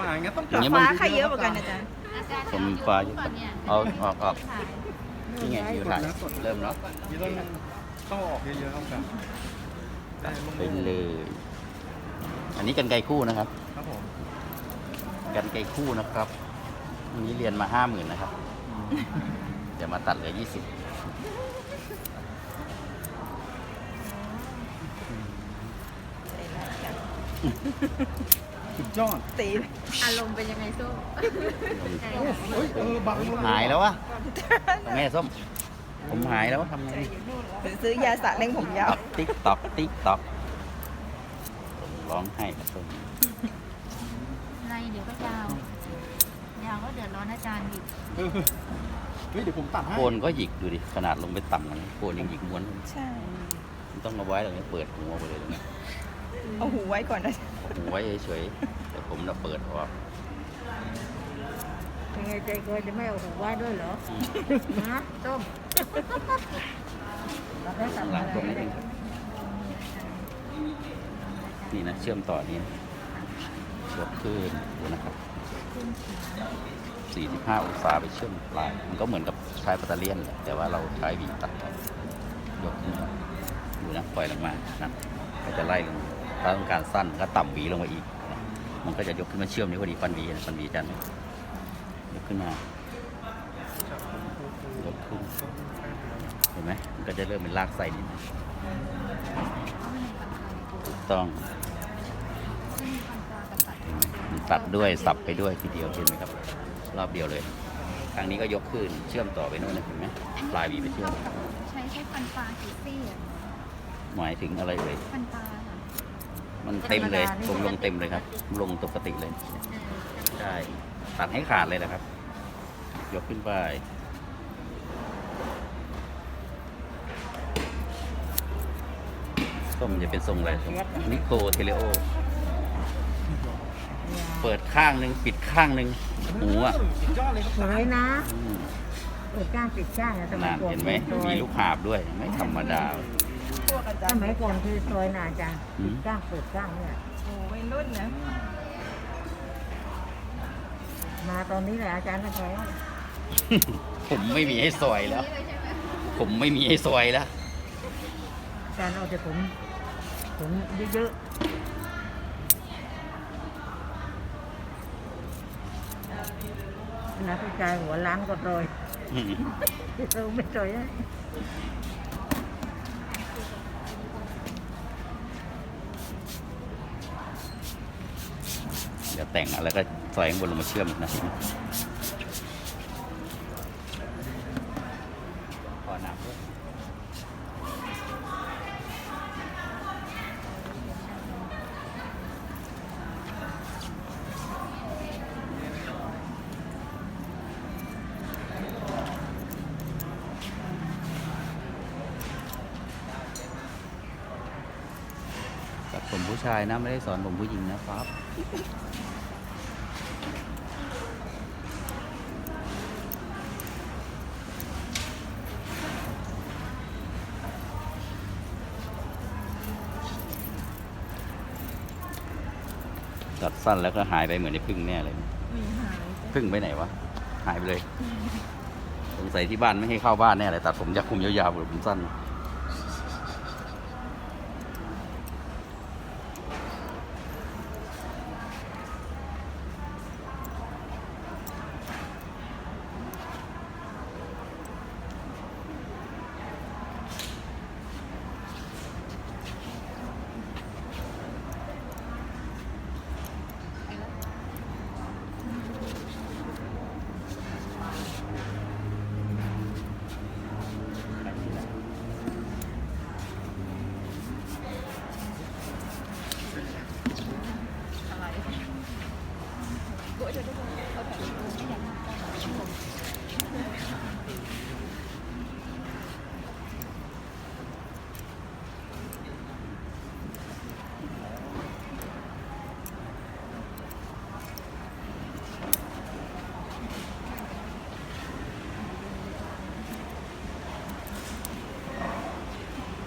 มาอย่างเงี้ยต้องอย่างเงี้ยมันฟ้าใครเยอะกว่ากันอาจารย์ผมฟ้าอยู่เอาออกออกนี่ไงอยู่ถ่ายเริ่มเนาะนี่ต้องต้องออกเยอะๆครับกันตัดไปเลย อันนี้กันไกรคู่นะครับ ครับผมกันไกรคู่นะครับวันนี้เรียนมาห้าหมื่นนะครับเดี๋ยวมาตัดเหลือยี่สิบ สุดยอดตีอารมณ์เป็นยังไงส้มเฮ้ยเออบังลงหายแล้ววะแม่ส้ม ผมหายแล้ววะทำไงไปซื้อยาสระเร่งผมยาว ติ๊กตอกติ๊กตอกร้องให้ครับส้มไรเดี๋ยวก็ยาวยาวก็เดือดร้อนอาจารย์อีกเออเฮ้ยเดี๋ยวผมตัดให้โคนก็หยิกดูดิ ขนาดลงไปต่ำกันโคนยังหยิกม้วน ใช่มันต้องเอาไว้ตรงนี้เปิดหัวไปเลยตรงนี้เอาหูไว้ก่อนนะเอา หัวไว้เฉยๆแต่ผมเราเปิดออกยังไงใจเกินจะไม่เอาหูไว้ด้วยเหรอนะส้มหลังตรงนี้เองนี่นะเชื่อมต่อนี้ยกขึ้นดูนะครับ45องศาไปเชื่อมปลาย มันก็เหมือนกับใช้ปัตเตอร์เลียนแหละแต่ว่าเราใช้หวีตัดเอายกขึ้นมาดูนะปล่อยลงมานะก็จะไล่ลง ถ้าต้องการสั้นก็ต่ำหวีลงมาอีกนะมันก็จะยกขึ้นมาเชื่อมนี่พอดีฟันหวีนะฟันหวีจันยกขึ้นมายกขึ้นเห็นไหมมันก็จะเริ่มเป็นรากไส้นิดนึงถูกต้องมันตัดด้วยสับไปด้วยทีเดียวเห็นไหมครับ รอบเดียวเลยทางนี้ก็ยกขึ้นเชื่อมต่อไปโน่นนะเห็นไหมปลายหวีไปเชื่อมใช้ใช้ฟันปลากี่ซี่อะหมายถึงอะไรเลยฟันปลาค่ะ มันเต็มเลยผมลงเต็มเลยครับ ลงปกติเลยใช่ตัดให้ขาดเลยนะครับ ยกขึ้นไปส้มจะเป็นทรงอะไรนิโคเทเลโอ เปิดข้างหนึ่งปิดข้างหนึ่งหูอะสุดยอดเลยครับสวยนะอืมเปิดก้างปิดก้างอะสมันายนก่อนเห็นไหมคือซอมียลูกหาบด้วย ไม่ธรรมดาพ วกอาจารสย์มัยก่อนคือซอยนะอาจารย์อืมปิดก้างเปิดก้างเนี่ยโอ้วัยรุ่นนะมาตอนนี้แหละอาจารย์ก็ใช้ผมไม่มีให้ซอยแล้ว ผมไม่มีให้ซอยแล้วอาจารย์เอาแต่ผมผมเยอะๆนะผู้ชายหัวล้านก็โรยอืมเราไม่โรยนะ เดี๋ยว แต่งแล้วก็ซอยข้างบนลงมาเชื่อมนะพอน้ำด้วยตัดผมผู้ชายนะ ไม่ได้สอนผมผู้หญิงนะครับ สั้นแล้วก็หายไปเหมือนในพึ่งแน่เลยมีหายพึ่งไปไหนวะหายไปเลยสงสัยที่บ้านไม่ให้เข้าบ้านแน่เลยตัดผมยาวคุมยาวๆหรือผมสั้น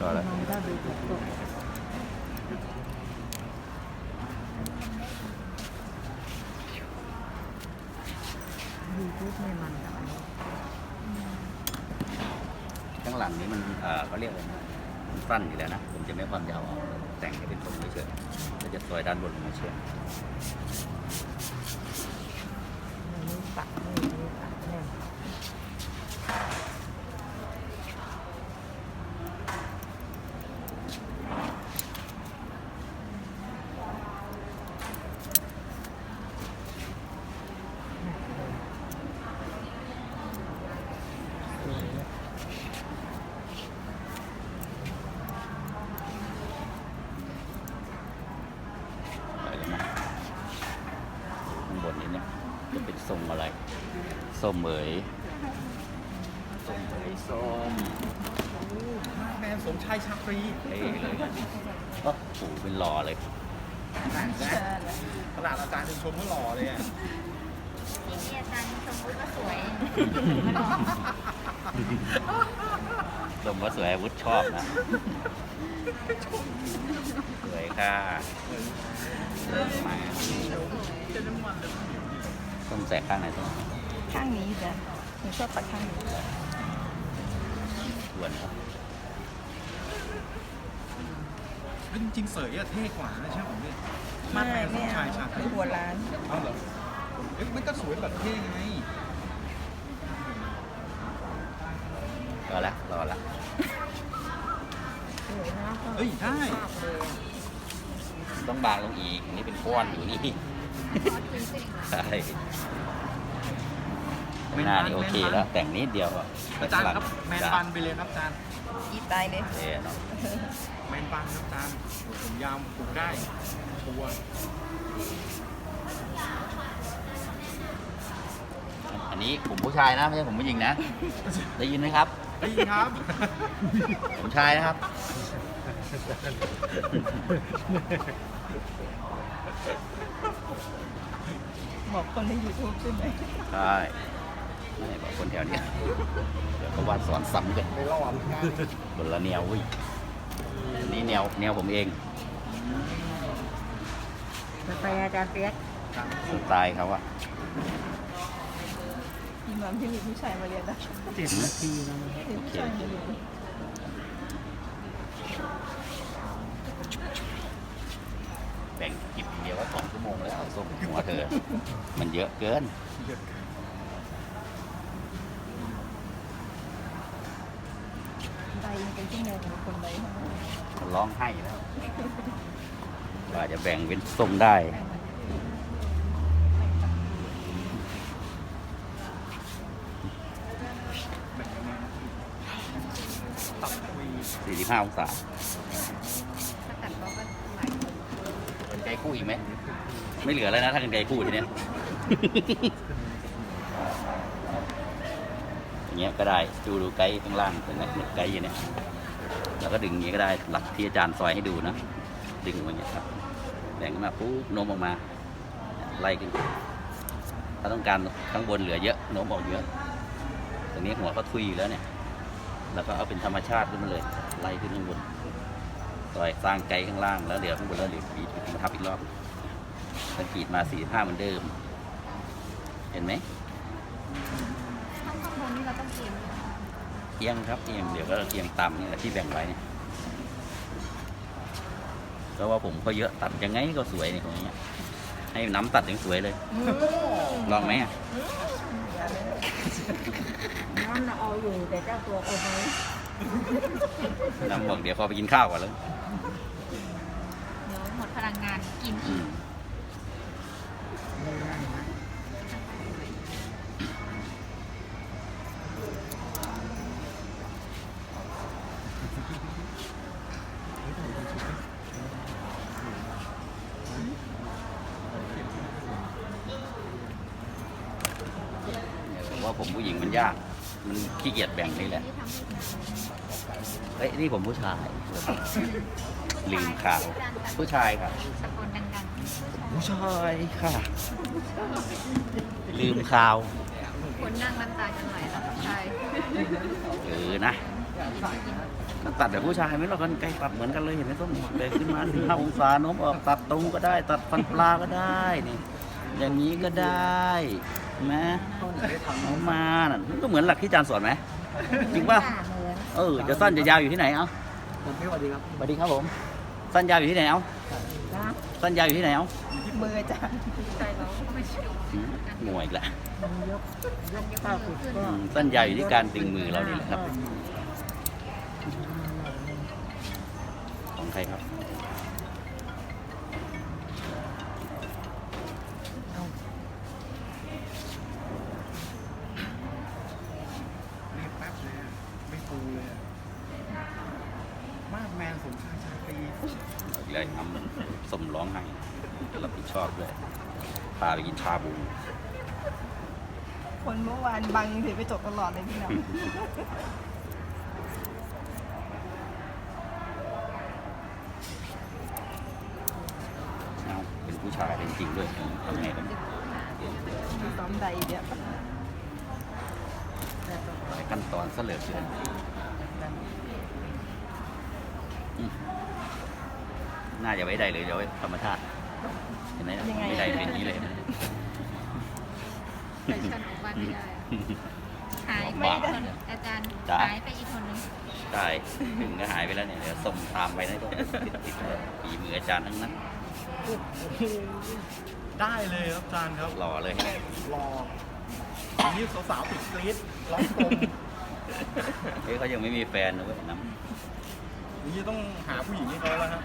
ก็แล้ว มองถ้าดูถูกก็ ยูทูบไม่มันกับอันนี้ข้างหลังนี้มันเออเขาเรียกอะไรนะมันสั้นอยู่แล้วนะ ผมจะไม่ความยาวออกแต่งให้เป็นทรงเฉยๆแล้วจะซอยด้านบนลงมาเชื่อมอันนี้ปักนี่อันนี้ปักแน่ ไปแล้วนะข้างบนนี้เนี่ยจะเป็นทรงอะไร ส้มเหมยส้มเหมยส้มแมนสมชายชาตรีเท่เลยนะก็โอ้โหเป็นหล่อเลยแต่งนะขนาดอาจารย์ยังชมก็หล่อเลยอะทีนี้อาจารย์สมมติว่าสวยส้มว่าสวยอาวุธชอบนะสวยค่ะมาส้มแสกข้างไหนส้ม ข้างนี้จ้ะหนูชอบปักข้างนี้ทวนครับเฮ้ยจริงๆเสยอะเท่กว่านะใช่ไหมผมเนี่ยไม่แมนสไม่มเอาชายชาตรีหัวร้านเอาเหรอเอ้ยมันก็สวยแบบเท่ไงรอละรอละสวยนะเอ้ยได้ภาพเลยอะต้องบางลงอีกอันนี่เป็นก้อนอยู่นี่ใช่ข้าง หน้านี่โอเคแล้วแต่งนิดเดียวอะอาจารย์ครับแมนบันไปเลยครับอาจารย์อีตายเลยเท่เนาะแมนบันครับอาจารย์โอ้ผมยาวปลูกได้ชัวร์อันนี้ผมผู้ชายนะไม่ใช่ผมผู้หญิงนะ ได้ยินไหมครับไอ้ครับ ผมชายนะครับบอกคนในยูทูบใช่ไหมใช่ ไม่บอกคนแถวเนี้ยเดี๋ยวเขาว่าสอนซ้ำกันไม่รอดคนละแนวเว้ยอันนี้แนวแนวผมเองจะไปอาจารย์เปียกสไตล์เขาอะทีมงานที่มีผู้ชายมาเรียนนะเจ็ดนาทีนะมีผู้ชายมาเรียนแบ่งกิบอย่างเดียวว่าสองชั่วโมงแล้วส้มหัวเธอ มันเยอะเกินใดมันเป็น ชั่วโมงของคนใดทั้งนั้นมันร้องไห้แล้วว่าจะแบ่งเป็นทรงได้ตัดคุย45องศาถ้าตัดก็ก็หลายคนกันไกลคู่อีกไหม ไม่เหลือแล้วนะถ้ากันไกลคู่ทีเนี้ย อย่าง เงี้ยก็ได้ดูดูไกด์ข้างล่างเป็นไงเหมือนไกด์อยู่เนี่ยแล้วก็ดึงอย่างงี้ก็ได้หลักที่อาจารย์ซอยให้ดูนะดึงมาอย่างเงี้ยครับแบ่งขึ้นมาปุ๊บโน้มออกมา ไล่ขึ้นถ้าต้องการข้างบนเหลือเยอะโน้มออกเยอะตรงนี้หัวก็ทุยอยู่แล้วเนี่ยแล้วก็เอาเป็นธรรมชาติขึ้นมาเลย ไล่ขึ้นข้างบนซอยสร้างไกด์ข้างล่างแล้วเดี๋ยวข้างบนแล้วเดี๋ยวปีดมาทับอีกรอบแล้วกรีดมาสี่ห้าเหมือนเดิม เห็นไหม ข้างข้างบนนี่เราต้องเตรียม เอียงครับเอียงเดี๋ยวก็เอียงต่ำนี่แหละที่แบ่งไว้เนี่ยเพราะว่าผมเขาเยอะตัดยังไงก็สวยเนี่ยของอย่างเงี้ยให้น้ำตัดยังสวยเลย ลองไหมอะน้ำเราเอาอยู่แต่เจ้าตัวเอาไว้น้ำบอกเดี๋ยวขอไปกินข้าวก่อนเลยเดี๋ยวหมดพลังงานกินอืม ว่าผมผู้หญิงมันยาก มันขี้เกียจแบ่งนี่แหละ เฮ้ยนี่ผมผู้ชาย ลืมข่าว ผู้ชายค่ะ สะกดดังผู้ชายค่ะ ลืมข่าว ๆคนนั่งน้ำตาจะไหลแล้วผู้ชายเออนะก็ตัดแต่ผู้ชายไม่หรอกกันไกลตัดเหมือนกันเลยเห็นไหมต้นเบรกขึ้นมาถึงห้าองศาโน้มออกตัดตรงก็ได้ ตัดฟันปลาก็ได้นี่ อย่างนี้ก็ได้ ไหมได้ทำเอามาน่ะมันก็เหมือนหลักที่อาจารย์สอนไหม จริงป่ะค่ะเหมือนเออ จะสั้นจะยาวอยู่ที่ไหนเอ้าผมไม่สวัสดีครับสวัสดีครับผม สั้นยาวอยู่ที่ไหนเอ้านะสั้นยาวอยู่ที่ไหนเอ้ามือจ้ะอืมงวยอีกแล้วยกยกข้าวขุดก็อืมสั้นยาวอยู่ที่การดึงมือเรานี่แหละครับ ของใครครับ ฟูเลยอะมากแมนสมชายชาตรีอีกเลยทำสมร้องไห้รับผิดชอบด้วยพาไปกินชาบู คนเมื่อวานบังถือไปจบตลอดเลยพี่น้อง เอาเป็นผู้ชายเป็นจริงด้วยทำไงกันมีซ้อมใดเดียวหลายขั้นตอนซะเหลือเกินอืม น่าจะไว้ใดเลยเดี๋ยวไว้ธรรมชาติเห็นไหมไม่ได้เป็นอย่างนี้เลยแต่ฉันออกบ้านไม่ได้อะหายไปบ้าอีกคนหนึ่งอาจารย์จ๊ะหายไปอีกคนหนึงใช่ถึงก็หายไปแล้วเนี่ยเดี๋ยวส่งตามไปนะก็ติดติดๆเลยฝีมืออาจารย์ทั้งนั้นได้เลยครับอาจารย์ครับหล่อเลยรออันนี้สาวๆติดกรี๊ดร้องกลมเฮ้ยเขายังไม่มีแฟนนะเว้ยน้ อย่างนี้ต้องหาผู้หญิงให้เขาแล้วฮะ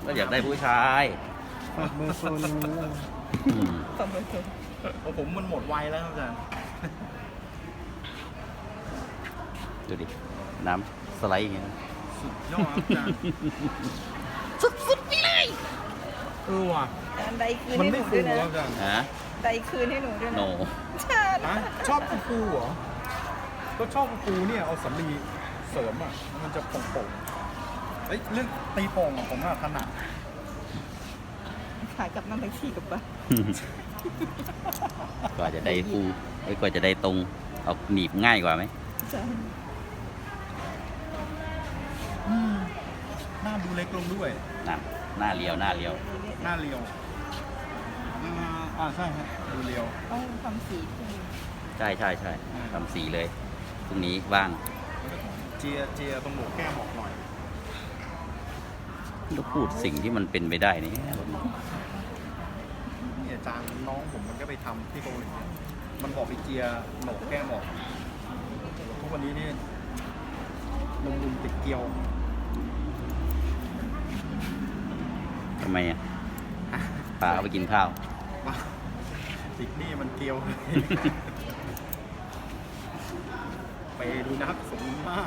ำก็อยากได้ผู้ชายเบอร์โซนอืมสมบูรณ์เพราะผมมันหมดวัยแล้วครับอาจารย์ดูดิ น้ำสไลด์อย่างเงี้ยสุดยอดครับอาจารย์สุดๆไปเลยเออว่ะใดคืนมันให้หไม่นูฟูด้วยคนะรับอาจารย์ฮะใดคืนให้หนูด้วยโน นะใช่ ฮะชอบฟูๆเหรอก็ชอบฟูๆเนี่ยเอาสำลี เสริมอะ มันจะโป่งๆเอ้ยเรื่องตีโป่งอะผมน่ะถนัดขากลับนั่งแท็กซี่กลับบ้านกว่าจะได้ฟูไอ้ยกว่าจะได้ตรงเอาหนีบง่ายกว่าไหมใช่อืมหน้าดูเล็กลงด้วย น่ะหน้าเรียวหน้าเรียว หน้าเรียวอ่าอ่าใช่ฮะดูเรียว ต้องทำสีขึ้น ใช่ใช่ใช่ทำสีเลยพรุ่งนี้ว่างเจียเจียตรงหนวกแก้มออกหน่อยก็พูดสิ่งที่มันเป็นไปได้นี่นี่อาจารย์น้องผมมันก็ไปทำที่เกาหลีมันบอกไปเจียโหนกแก้มออกทุกวันนี้นี่ลงลุมติดเกลียวทำไมอะพาเขาไปกินข้าวว่าติดนี่มันเกลียว ดูนักสมมา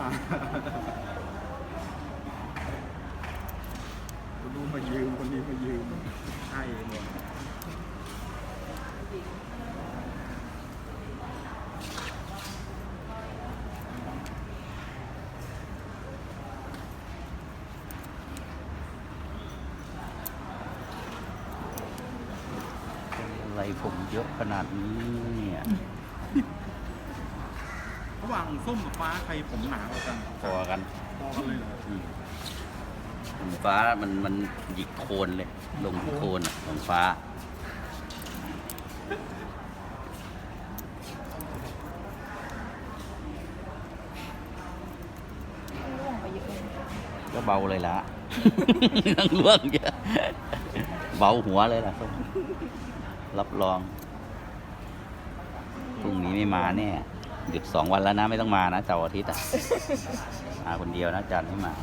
คนนู้นมายืมคนนี้มายืมให้หมดอะไรผมเยอะขนาดนี้เนี่ย ว่างส้มกับฟ้าใครผมหนากว่ากันพอกันพอกันเลยเหรออืมหงฟ้ามันมันหยิกโคนเลย ลงที่โคนอะหงฟ้าต้องร่วงไปเยอะเลยก็เบาเลยละ นั่งล่วงเยอะเบาหัวเลยล่ะส้มรับรองพรุ่งนี้ไม่มาแน่ หยุดสองวันแล้วนะไม่ต้องมานะเสาร์อาทิตย์อะมาคนเดียวนะจันไม่มา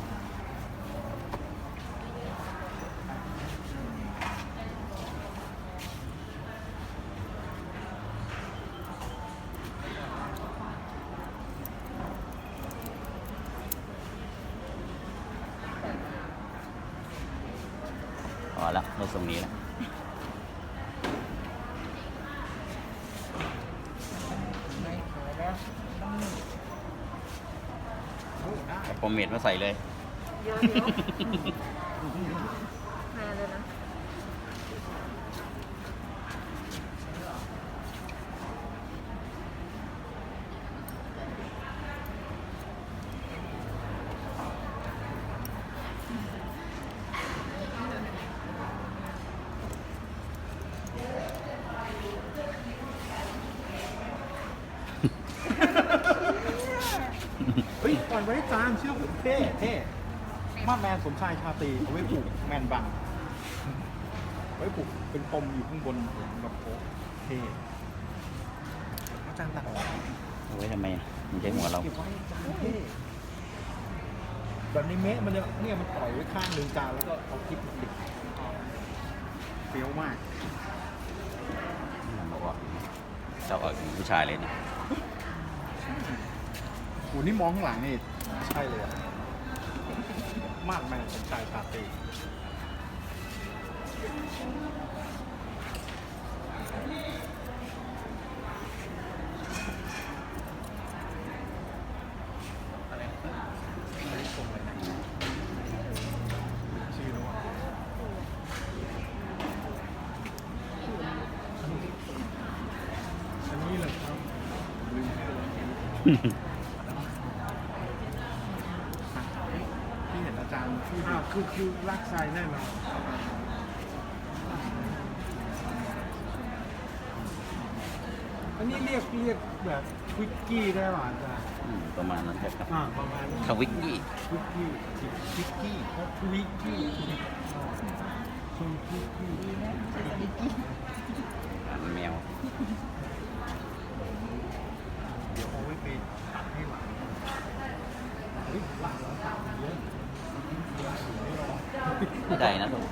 พอแล้วเราตรงนี้แล้ว ไม่ขอแล้วต้องมี เอาโปรเมดมาใส่เลย เยอะๆมาเลยนะ เฮ้ยปล่อยไว้จานเชื่อผมเท่เท่มาดแมนสมชายชาตรีเอาไว้ผูกแมนบังไว้ผูกเป็นปมอยู่ข้างบนแบบโอ้เท่อาจารย์ตัดออกเอาไว้ทำไมมันใช้หัวเราเก็บไว้จานเท่แบบในเมะมันจะเนี่ยมันปล่อยไว้ข้างหนึ่งจานแล้วก็เอาคลิปมาติดเฟี้ยวมากมันบอกว่าเจ้าออกเป็นผู้ชายเลยนะโอ้นี่มองข้างหลังนี่ ใช่เลยอะมาดแมนสมชายชาตีอะไรไม่ได้ชมเลยนะชื่อรู้ว่าอันนี้เหรอครับลืมชื่อแล้วพี่เห็นอาจารย์ที่ อ้าว คือคือรักทรายแน่นอนอันนี้เรียกเรียกแบบควิกกี้ได้หรออาจารย์อืมประมาณนั้นครับอ่าประมาณนี้ ทวิกกี้ควิกกี้คิกกี้แล้วควิกกี้ชมควิกกี้ดีนะไม่ใช่สลิกกี้อ่านแมว เดี๋ยวเอาไว้ไปตัดให้หลังเฮ้ยหลังเราตัดเยอะ ไม่ได้นะทุก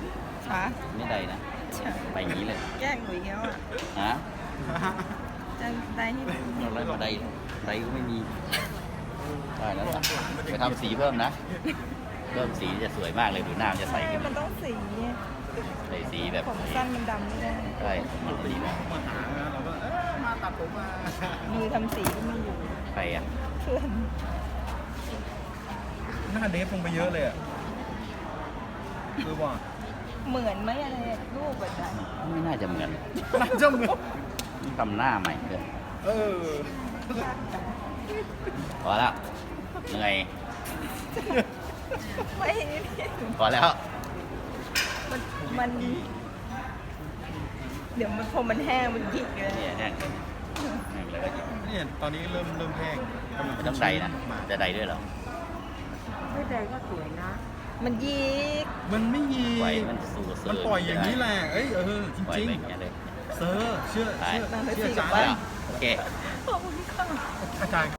ค่ะไม่ได้นะใช่ไปอย่างนี้เลย แกล้งหนูอีกแล้วอะฮะจะได้ให้ดูเราไล่มาได้ได้ก็ไม่มีได้แล้วล่ะไปทำสีเพิ่มนะ เพิ่มสีจะสวยมากเลยดูหน้ามันจะใสใช่ขึ้นมันต้องสีใส่สีแบบผมสั้นมันดำไม่ได้ใช่มันดีนะมาหานะเราก็เออมาตัดผมมามือทำสีก็ไม่อยู่ไปอะเพื่อนหน้าเดฟลงไปเยอะเลยอะ คือว่าเหมือนไหมอะไรอะรูปแบบนั้นไม่น่าจะเหมือนน่าจะเหมือนนี่ทำหน้าใหม่เลยเออพอแล้วเหนื่อยไม่พอแล้ว มันมัน เดี๋ยวมันพอมันแห้งมันพริกเลยเนี่ยแห้งแห้งแล้วก็หยิบเนี่ยตอนนี้เริ่มเริ่มแห้งกำลังไม่ต้องใดนะจะใดด้วยเหรอไม่แดงก็สวยนะ มันยิกมันไม่ยีปล่อยมันสู่เสืมันปล่อยอย่างนี้แหละเอ้ยเออจปล่อยริงไปอย่างเงี้ยเลย ๆเซอร์เชื่อไป เชื่อนั่นแหละเชื่อสิอาจารกับบ้านย์โอเค ขอบคุณค่ะ อาจารย์